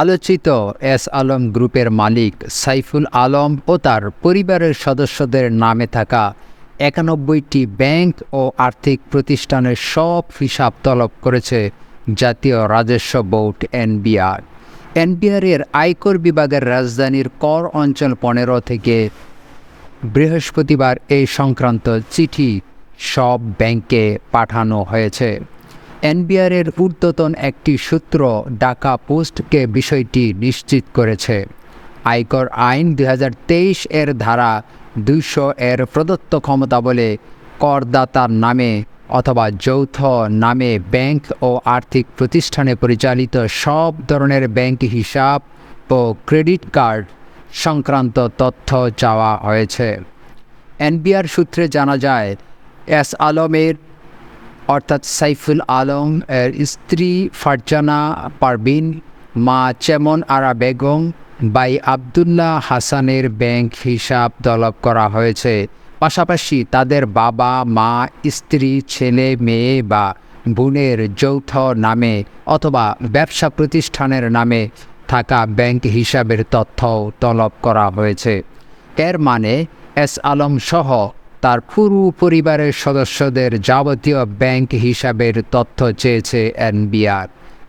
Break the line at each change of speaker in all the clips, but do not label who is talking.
আলোচিত এস আলম গ্রুপের মালিক সাইফুল আলম ও তার পরিবারের সদস্যদের নামে থাকা একানব্বইটি ব্যাংক ও আর্থিক প্রতিষ্ঠানের সব হিসাব তলব করেছে জাতীয় রাজস্ব বোর্ড এনবিআর। এনবিআরের আয়কর বিভাগের রাজধানীর কর অঞ্চল পনেরো থেকে বৃহস্পতিবার এই সংক্রান্ত চিঠি সব ব্যাংকে পাঠানো হয়েছে। এনবিআরের ঊর্ধ্বতন একটি সূত্র ঢাকা পোস্টকে বিষয়টি নিশ্চিত করেছে। আয়কর আইন দু হাজার তেইশ এর ধারা দুইশো এর প্রদত্ত ক্ষমতা বলে করদাতার নামে অথবা যৌথ নামে ব্যাংক ও আর্থিক প্রতিষ্ঠানে পরিচালিত সব ধরনের ব্যাংক হিসাব ও ক্রেডিট কার্ড সংক্রান্ত তথ্য চাওয়া হয়েছে। এনবিআর সূত্রে জানা যায়, এস আলমের অর্থাৎ সাইফুল আলম এর স্ত্রী ফারজানা পারবিন, মা চেমন আরা বেগম, বাই আবদুল্লাহ হাসানের ব্যাংক হিসাব তলব করা হয়েছে। পাশাপাশি তাদের বাবা, মা, স্ত্রী, ছেলে, মেয়ে বা বোনের যৌথ নামে অথবা ব্যবসা প্রতিষ্ঠানের নামে থাকা ব্যাংক হিসাবের তথ্য তলব করা হয়েছে। এর মানে এস আলম সহ তার পুরো পরিবারের সদস্যদের যাবতীয় ব্যাংক হিসাবের তথ্য চেয়েছে এনবিআর।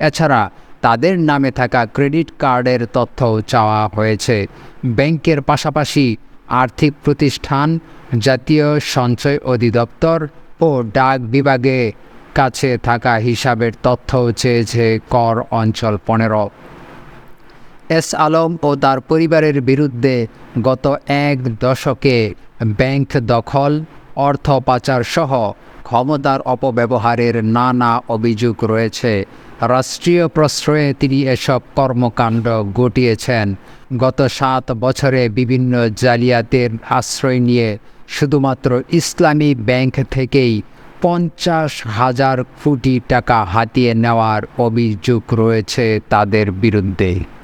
এছাড়া তাদের নামে থাকা ক্রেডিট কার্ডের তথ্য চাওয়া হয়েছে। ব্যাংকের পাশাপাশি আর্থিক প্রতিষ্ঠান, জাতীয় সঞ্চয় অধিদপ্তর ও ডাক বিভাগে কাছে থাকা হিসাবের তথ্য চেয়েছে কর অঞ্চল পনেরো। এস আলম ও তার পরিবারের বিরুদ্ধে গত এক দশকে ব্যাংক দখল, অর্থ পাচার সহ ক্ষমতার অপব্যবহারের নানা অভিযোগ রয়েছে। রাষ্ট্রীয় প্রশ্রয়ে তিনি এসব কর্মকাণ্ড ঘটিয়েছেন। গত সাত বছরে বিভিন্ন জালিয়াতের আশ্রয় নিয়ে শুধুমাত্র ইসলামী ব্যাংক থেকেই পঞ্চাশ হাজার কোটি টাকা হাতিয়ে নেওয়ার অভিযোগ রয়েছে তাদের বিরুদ্ধে।